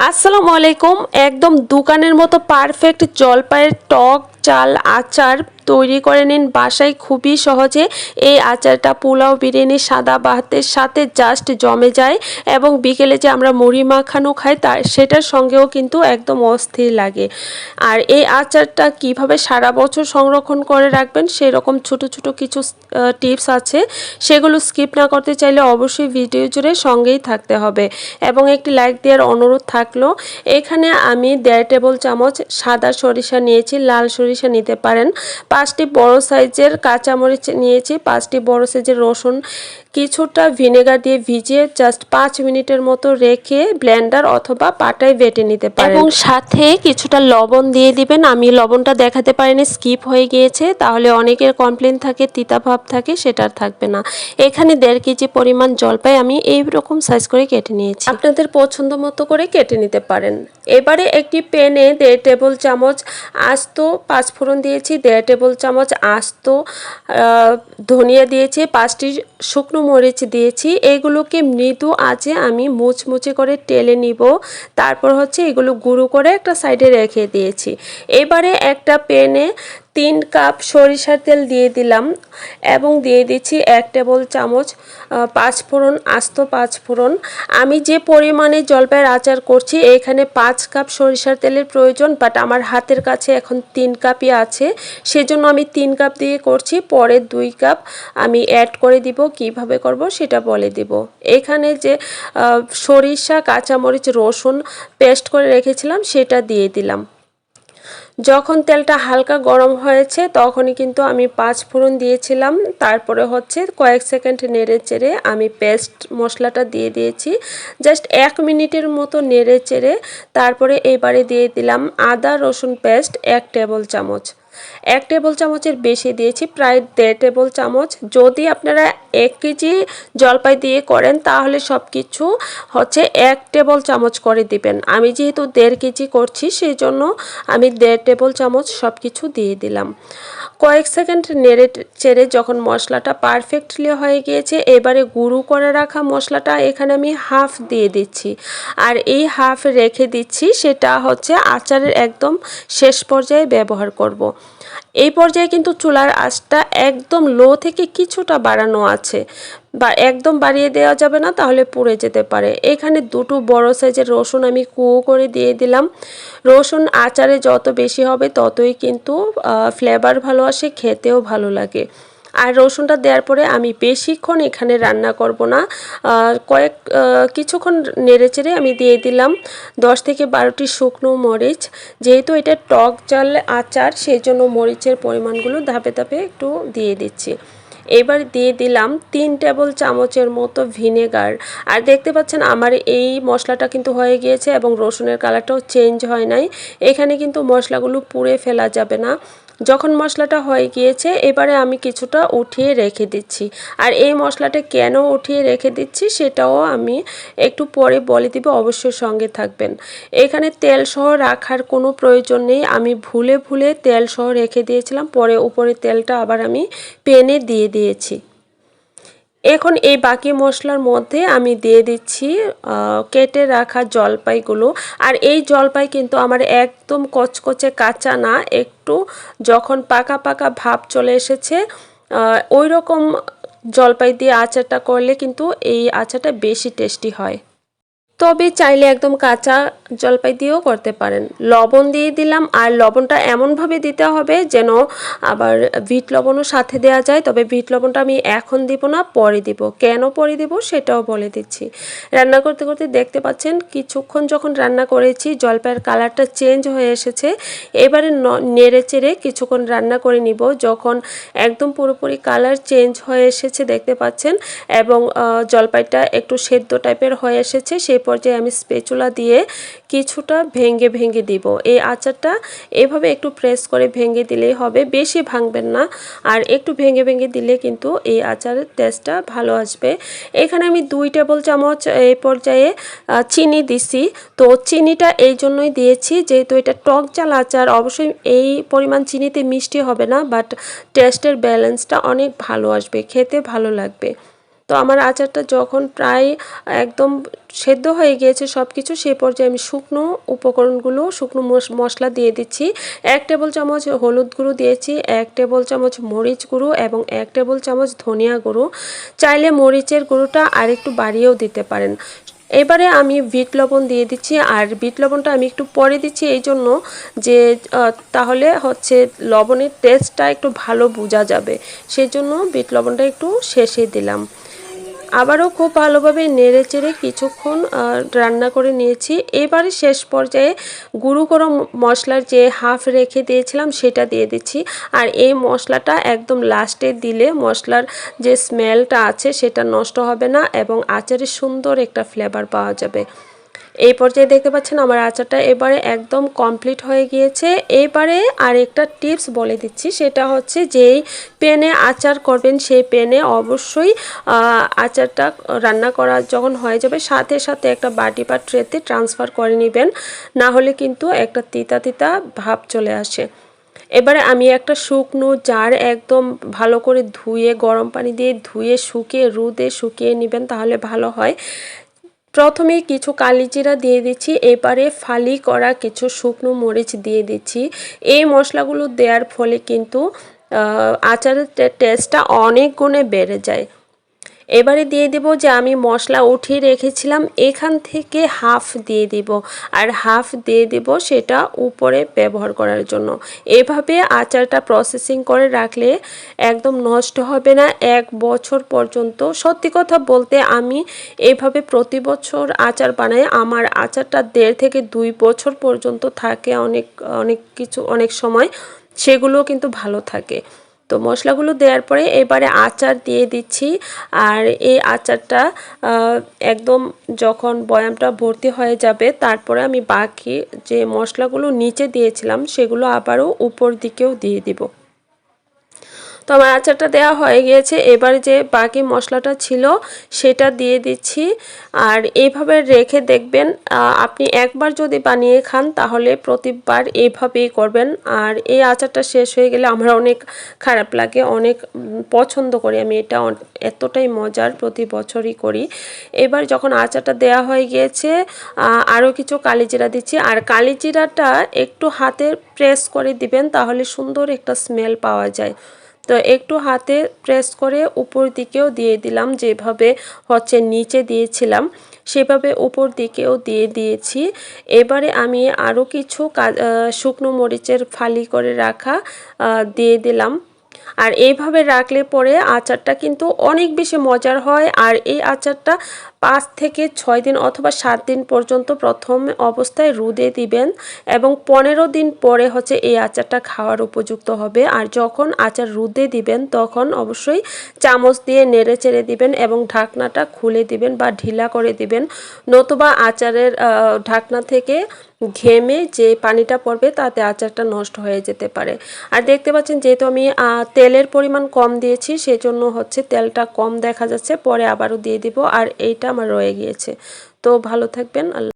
আসসালামু আলাইকুম। একদম দোকানের মতো পারফেক্ট জলপাইয়ের টক চাল আচার তৈরি করে নিন। বাসায় খুবই সহজে এই আচারটা পোলাও, বিরিয়ানি, সাদা ভাতের সাথে জাস্ট জমে যায় এবং বিকেলে যে আমরা মুড়ি মাখানো খাই তার সেটার সঙ্গেও কিন্তু একদম অস্থির লাগে। আর এই আচারটা কীভাবে সারা বছর সংরক্ষণ করে রাখবেন সেরকম ছোট ছোট কিছু টিপস আছে। সেগুলো স্কিপ না করতে চাইলে অবশ্যই ভিডিও জুড়ে সঙ্গেই থাকতে হবে। এবং একটি লাইক দেওয়ার অনুরোধ থাকল, এখানে আমি দেড় টেবিল চামচ সাদা সরিষা নিয়েছি, লাল সরিষা নিতে পারেন। পাঁচটি বড় সাইজের কাঁচামরিচ নিয়েছি পাঁচটি বড় সাইজের রসুন কিছুটা ভিনেগার দিয়ে ভিজিয়ে জাস্ট পাঁচ মিনিটের মতো রেখে ব্লেন্ডার অথবা পাটায় বেটে নিতে পারেন। এবং সাথে কিছুটা লবণ দিয়ে দিবেন। আমি লবণটা দেখাতে পারিনি স্কিপ হয়ে গিয়েছে। তাহলে অনেকের কমপ্লেন থাকে তিতা ভাব থাকে সেটা আর থাকবে না। এখানে দেড় কেজি পরিমাণ জলপাই আমি এই রকম সাইজ করে কেটে নিয়েছি। আপনাদের পছন্দ মতো করে কেটে নিতে পারেন। এবারে একটি প্যানে দেড় টেবিল চামচ আস্ত পাঁচফোড়ন দিয়েছি। দেড় টেবিল চামচ আস্ত ধনিয়া দিয়েছি। পাঁচটি শুকনো মরিচ দিয়েছি, এগুলোকে মৃদু আঁচে আমি মুচমুচে করে টেলে নিব। তারপর হচ্ছে এগুলো গুঁড়ো করে একটা সাইডে রেখে দিয়েছি। এবারে একটা প্যানে তিন কাপ সরিষার তেল দিয়ে দিলাম এবং দিয়ে দিচ্ছি এক টেবিল চামচ আহ, পাঁচফোড়ন আস্ত পাঁচফোড়ন আমি যে পরিমাণে জলপাইয়ের আচার করছি এখানে পাঁচ কাপ সরিষার তেলের প্রয়োজন বাট আমার হাতের কাছে এখন তিন কাপই আছে। সেজন্য আমি তিন কাপ দিয়ে করছি পরে দুই কাপ আমি অ্যাড করে দিব। কীভাবে করব সেটা বলে দিব। এখানে যে সরিষা কাঁচামরিচ রসুন পেস্ট করে রেখেছিলাম সেটা দিয়ে দিলাম। যখন তেলটা হালকা গরম হয়েছে, তখনই কিন্তু আমি পাঁচ ফোড়ন দিয়েছিলাম। তারপরে হচ্ছে কয়েক সেকেন্ড নেড়ে চেড়ে আমি পেস্ট মশলাটা দিয়ে দিয়েছি। জাস্ট এক মিনিটের মতো নেড়ে চেড়ে তারপরে এবারে দিয়ে দিলাম আদা রসুন পেস্ট এক টেবিল চামচ। এক টেবিল চামচের বেশি দিয়েছি, প্রায় দেড় টেবিল চামচ। যদি আপনারা এক কেজি জলপাই দিয়ে করেন, তাহলে সব কিছু হচ্ছে এক টেবিল চামচ করে দিবেন। আমি যেহেতু দেড় কেজি করছি সেই জন্য আমি দেড় টেবিল চামচ সব কিছু দিয়ে দিলাম। কয়েক সেকেন্ড নেড়ে চেড়ে যখন মশলাটা পারফেক্টলি হয়ে গিয়েছে, এবারে গুঁড়ো করে রাখা মশলাটা এখানে আমি হাফ দিয়ে দিচ্ছি। আর এই হাফ রেখে দিচ্ছি, সেটা হচ্ছে আচারের একদম শেষ পর্যায়ে ব্যবহার করব। এই পর্যায়ে কিন্তু চুলার আঁচটা একদম লো থেকে কিছুটা বাড়ানো আছে। বা একদম বাড়িয়ে দেওয়া যাবে না, তাহলে পুড়ে যেতে পারে। এখানে দুটো বড় সাইজের রসুন আমি কুয়ো করে দিয়ে দিলাম। রসুন আচারে যত বেশি হবে, ততই কিন্তু ফ্লেভার ভালো আসে, খেতেও ভালো লাগে। আর রসুনটা দেওয়ার পরে আমি বেশিক্ষণ এখানে রান্না করব না। কয়েক কিছুক্ষণ নেড়ে চেড়ে আমি দিয়ে দিলাম দশ থেকে বারোটি শুকনো মরিচ। যেহেতু এটা টক চাল আচার সেই জন্য মরিচের পরিমাণগুলো ধাপে ধাপে একটু দিয়ে দিচ্ছি। এবার দিয়ে দিলাম তিন টেবিল চামচের মতো ভিনেগার। আর দেখতে পাচ্ছেন আমার এই মশলাটা কিন্তু হয়ে গিয়েছে এবং রসুনের কালারটাও চেঞ্জ হয় নাই। এখানে কিন্তু মশলাগুলো পুড়ে ফেলা যাবে না। যখন মশলাটা হয়ে গিয়েছে, এবারে আমি কিছুটা উঠিয়ে রেখে দিচ্ছি। আর এই মশলাটা কেন উঠিয়ে রেখে দিচ্ছি, সেটাও আমি একটু পরে বলে দিব, অবশ্যই সঙ্গে থাকবেন। এখানে তেল সহ রাখার কোনো প্রয়োজন নেই। আমি ভুলে ভুলে তেল সহ রেখে দিয়েছিলাম, পরে উপরে তেলটা আবার আমি পেনে দিয়ে দিয়েছি। এখন এই বাকি মশলার মধ্যে আমি দিয়ে দিচ্ছি কেটে রাখা জলপাইগুলো। আর এই জলপাই কিন্তু আমার একদম কচকচে কাঁচা না, একটু যখন পাকা পাকা ভাব চলে এসেছে ওই রকম জলপাই দিয়ে আচারটা করলে কিন্তু এই আচারটা বেশি টেস্টি হয়। তবে চাইলে একদম কাঁচা জলপাই দিয়েও করতে পারেন। লবণ দিয়ে দিলাম, আর লবণটা এমনভাবে দিতে হবে যেন আবার ভিট লবণও সাথে দেওয়া যায়। তবে ভিট লবণটা আমি এখন দিব না, পরে দিব। কেন পরে দিব সেটাও বলে দিচ্ছি। রান্না করতে করতে দেখতে পাচ্ছেন, কিছুক্ষণ যখন রান্না করেছি, জলপাইয়ের কালারটা চেঞ্জ হয়ে এসেছে। এবারে নেড়ে চেড়ে কিছুক্ষণ রান্না করে নিব। যখন একদম পুরোপুরি কালার চেঞ্জ হয়ে এসেছে দেখতে পাচ্ছেন, এবং জলপাইটা একটু সেদ্ধ টাইপের হয়ে এসেছে, সেই পর্যায়ে আমি স্পেচুলা দিয়ে কিছুটা ভেঙে ভেঙে দিব। এই আচারটা এভাবে একটু প্রেস করে ভেঙে দিলেই হবে, বেশি ভাঙবেন না। আর একটু ভেঙে ভেঙে দিলে কিন্তু এই আচারের টেস্টটা ভালো আসবে। এখানে আমি দুই টেবিল চামচ এই পর্যায়ে চিনি দিছি। তো চিনিটা এই জন্যই দিয়েছি যেহেতু এটা টক জাল আচার, অবশ্যই এই পরিমাণ চিনিতে মিষ্টি হবে না বাট টেস্টের ব্যালেন্সটা অনেক ভালো আসবে, খেতে ভালো লাগবে। তো আমার আচারটা যখন প্রায়, একদম সেদ্ধ হয়ে গিয়েছে সব কিছু সেই পর্যায়ে আমি শুকনো উপকরণগুলো, শুকনো মশলা দিয়ে দিচ্ছি। এক টেবিল চামচ হলুদ গুঁড়ো দিয়েছি, এক টেবিল চামচ মরিচ গুঁড়ো এবং এক টেবিল চামচ ধনিয়া গুঁড়ো। চাইলে মরিচের গুঁড়োটা আর একটু বাড়িয়েও দিতে পারেন। এবারে আমি বিট লবণ দিয়ে দিচ্ছি, আর বিট লবণটা আমি একটু পরে দিচ্ছি এই জন্য যে তাহলে হচ্ছে লবণের টেস্টটা একটু ভালো বোঝা যাবে। সেই জন্য বিট লবণটা একটু শেষে দিলাম। আবারও খুব ভালোভাবে নেড়ে চেড়ে কিছুক্ষণ রান্না করে নিয়েছি। এবারে শেষ পর্যায়ে গুঁড়ো গরম মশলার যে হাফ রেখে দিয়েছিলাম সেটা দিয়ে দিচ্ছি। আর এই মশলাটা একদম লাস্টে দিলে মশলার যে স্মেলটা আছে সেটা নষ্ট হবে না এবং আচারে সুন্দর একটা ফ্লেভার পাওয়া যাবে। এই পর্যায়ে দেখতে পাচ্ছেন আমার আচারটা এবারে একদম কমপ্লিট হয়ে গিয়েছে। এবারে আরেকটা টিপস বলে দিচ্ছি, সেটা হচ্ছে যেই পেনে আচার করবেন, সেই পেনে অবশ্যই আচারটা রান্না করা যখন হয়ে যাবে, সাথে সাথে একটা বাটি বা ট্রেতে ট্রান্সফার করে নেবেন। না হলে কিন্তু একটা তিতা তিতা ভাব চলে আসে। এবারে আমি একটা শুকনো জার একদম ভালো করে ধুয়ে, গরম পানি দিয়ে ধুয়ে, শুকিয়ে, রুদে শুকিয়ে নেবেন, তাহলে ভালো হয়। প্রথমে কিছু কালিজিরা দিয়ে দিচ্ছি, এবারে ফালি করা কিছু শুকনো মরিচ দিয়ে দিচ্ছি। এই মশলাগুলো দেওয়ার ফলে কিন্তু আচারের টেস্টটা অনেক গুণে বেড়ে যায়। এবারে দিয়ে দেব যে আমি মশলা উঠিয়ে রেখেছিলাম, এখান থেকে হাফ দিয়ে দিব। আর হাফ দিয়ে দেব সেটা উপরে ব্যবহার করার জন্য। এভাবে আচারটা প্রসেসিং করে রাখলে একদম নষ্ট হবে না। এক বছর পর্যন্ত, সত্যি কথা বলতে আমি এইভাবে প্রতি বছর আচার বানাই। আমার আচারটা দেড় থেকে দুই বছর পর্যন্ত থাকে অনেক অনেক কিছু, অনেক সময়। সেগুলো কিন্তু ভালো থাকে। তো মশলাগুলো দেওয়ার পরে এবারে আচার দিয়ে দিচ্ছি। আর এই আচারটা একদম যখন বয়ামটা ভর্তি হয়ে যাবে, তারপরে আমি বাকি যে মশলাগুলো নিচে দিয়েছিলাম, সেগুলো আবারও উপর দিকেও দিয়ে দিব। আমার আচারটা দেওয়া হয়ে গিয়েছে। এবার যে বাকি মশলাটা ছিল, সেটা দিয়ে দিচ্ছি। আর এইভাবে রেখে দেখবেন আপনি একবার যদি বানিয়ে খান, তাহলে প্রতিবার এইভাবেই করবেন। আর এই আচারটা শেষ হয়ে গেলে আমার অনেক খারাপ লাগে, অনেক পছন্দ করি আমি এটা এতটাই মজার প্রতি বছরই করি। এবার যখন আচারটা দেয়া হয়ে গিয়েছে আরও কিছু কালিজিরা দিচ্ছি। আর কালিজিরাটা একটু হাতে প্রেস করে দিবেন, তাহলে সুন্দর একটা স্মেল পাওয়া যায়। তো একটু হাতে প্রেস করে উপর দিকেও দিয়ে দিলাম, যেভাবে হচ্ছে নিচে দিয়েছিলাম, সেভাবে উপর দিকেও দিয়ে দিয়েছি। এবারে আমি আরও কিছু কাজ শুকনো মরিচের ফালি করে রাখা দিয়ে দিলাম। আর এইভাবে রাখলে পরে আচারটা কিন্তু অনেক বেশি মজার হয়। আর এই আচারটা পাঁচ থেকে ছয় দিন অথবা সাত দিন পর্যন্ত প্রথম অবস্থায় রুদে দিবেন এবং পনেরো দিন পরে হচ্ছে এই আচারটা খাওয়ার উপযুক্ত হবে। আর যখন আচার রুদে দিবেন, তখন অবশ্যই চামচ দিয়ে নেড়ে চেড়ে দিবেন এবং ঢাকনাটা খুলে দিবেন বা ঢিলা করে দিবেন। নতুবা আচারের ঢাকনা থেকে ঘেমে যে পানিটা পড়বে তাতে আচারটা নষ্ট হয়ে যেতে পারে। আর দেখতে পাচ্ছেন যেহেতু আমি তেলের পরিমাণ কম দিয়েছি সেই জন্য হচ্ছে তেলটা কম দেখা যাচ্ছে, পরে আবারও দিয়ে দিব, আর এইটা আমার রয়ে গিয়েছে। তো ভালো থাকবেন, আল্লাহ